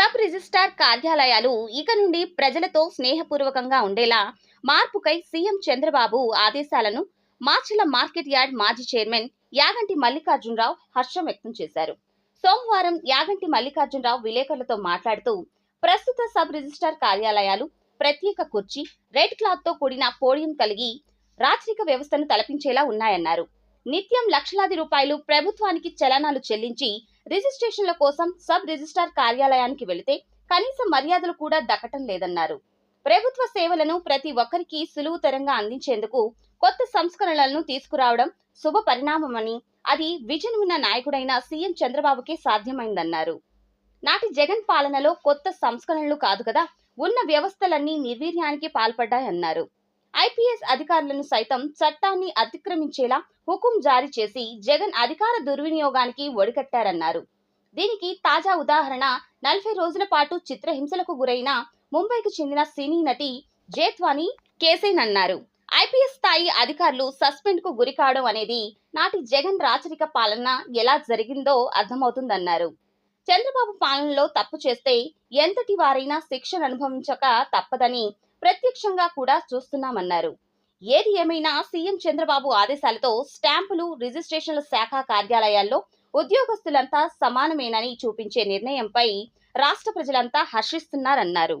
Sub registrar కార్యాలయాలు ఇక నుండి ప్రజలతో స్నేహపూర్వకంగా ఉండేలా మార్పుకై సీఎం చంద్రబాబు ఆదేశాలను మార్చిల మార్కెట్ యార్డ్ మాజీ చైర్మన్ యాగంటి మల్లికార్జునరావు హర్షం వ్యక్తం చేశారు. సోమవారం యాగంటి మల్లికార్జునరావు విలేకరులతో మాట్లాడుతూ ప్రస్తుత సబ్ రిజిస్ట్రార్ కార్యాలయాలు ప్రత్యేక కుర్చీ రెడ్ క్లాత్తో కూడిన పోడియం కలిగి రాచరిక వ్యవస్థను తలపించేలా ఉన్నాయన్నారు. నిత్యం లక్షలాది రూపాయలు ప్రభుత్వానికి చలనాలు చెల్లించి రిజిస్ట్రేషన్ల కోసం సబ్ రిజిస్ట్రార్ కార్యాలయానికి వెళితే కనీస మర్యాదలు కూడా దక్కటం లేదన్నారు. ప్రభుత్వ సేవలను ప్రతి ఒక్కరికి సులువుతరంగా అందించేందుకు కొత్త సంస్కరణలను తీసుకురావడం శుభ పరిణామమని అది విజన్ ఉన్న నాయకుడైన సీఎం చంద్రబాబుకే సాధ్యమైందన్నారు. నాటి జగన్ పాలనలో కొత్త సంస్కరణలు కాదు కదా ఉన్న వ్యవస్థలన్నీ నిర్వీర్యానికి పాల్పడ్డాయన్నారు. ఐపీఎస్ అధికారులను సైతం చట్టాన్ని అతిక్రమించేలా హుకుం జారీ చేసి జగన్ అధికార దుర్వినియోగానికి ఒడికట్టారన్నారు దీనికి తాజా ఉదాహరణ నలభై రోజుల పాటు చిత్రహింసలకు గురైన ముంబైకి చెందిన సినీ నటి జేత్వాని కేసేనన్నారు ఐపీఎస్ స్థాయి అధికారులు సస్పెండ్కు గురికావడం అనేది నాటి జగన్ రాచరిక పాలన ఎలా జరిగిందో అర్థమవుతుందన్నారు. చంద్రబాబు పాలనలో తప్పు చేస్తే ఎంతటి వారైనా శిక్షను అనుభవించక తప్పదని ప్రత్యక్షంగా కూడా చూస్తున్నామన్నారు. ఏది ఏమైనా సీఎం చంద్రబాబు ఆదేశాలతో స్టాంపులు రిజిస్ట్రేషన్ల శాఖ కార్యాలయాల్లో ఉద్యోగస్తులంతా సమానమేనని చూపించే నిర్ణయంపై రాష్ట్ర ప్రజలంతా హర్షిస్తున్నారన్నారు.